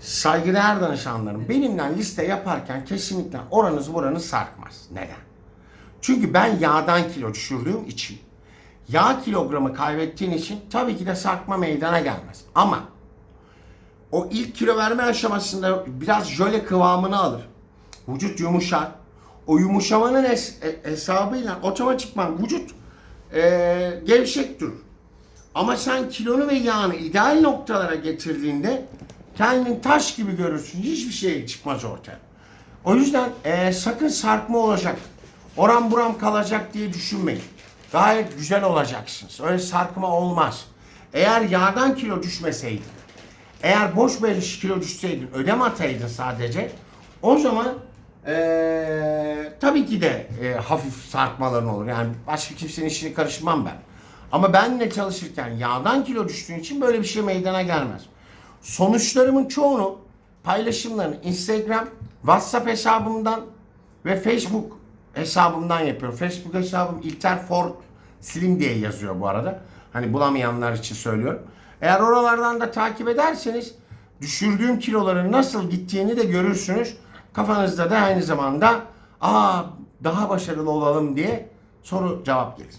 Saygıdeğer danışanlarım benimle liste yaparken kesinlikle oranız buranız sarkmaz. Neden? Çünkü ben yağdan kilo düşürdüğüm için yağ kilogramı kaybettiğin için tabii ki de sarkma meydana gelmez. Ama o ilk kilo verme aşamasında biraz jöle kıvamını alır. Vücut yumuşar. O yumuşamanın es- e- hesabıyla otomatikman vücut e, gevşek durur. Ama sen kilonu ve yağını ideal noktalara getirdiğinde kendini taş gibi görürsün. Hiçbir şey çıkmaz ortaya. O yüzden e, sakın sarkma olacak. Oram buram kalacak diye düşünmeyin. Gayet güzel olacaksınız. Öyle sarkma olmaz. Eğer yağdan kilo düşmeseydin, eğer boş veriş kilo düşseydin, ödem ataydın sadece, o zaman eee, tabii ki de eee, hafif sarkmaların olur. Yani başka kimsenin işine karışmam ben. Ama benle çalışırken yağdan kilo düştüğün için böyle bir şey meydana gelmez. Sonuçlarımın çoğunu paylaşımlarını Instagram, WhatsApp hesabımdan ve Facebook hesabımdan yapıyorum. Facebook hesabım İlter Ford Slim diye yazıyor bu arada. Hani bulamayanlar için söylüyorum. Eğer oralardan da takip ederseniz düşürdüğüm kiloların nasıl gittiğini de görürsünüz. Kafanızda da aynı zamanda aa daha başarılı olalım diye soru cevap gelir.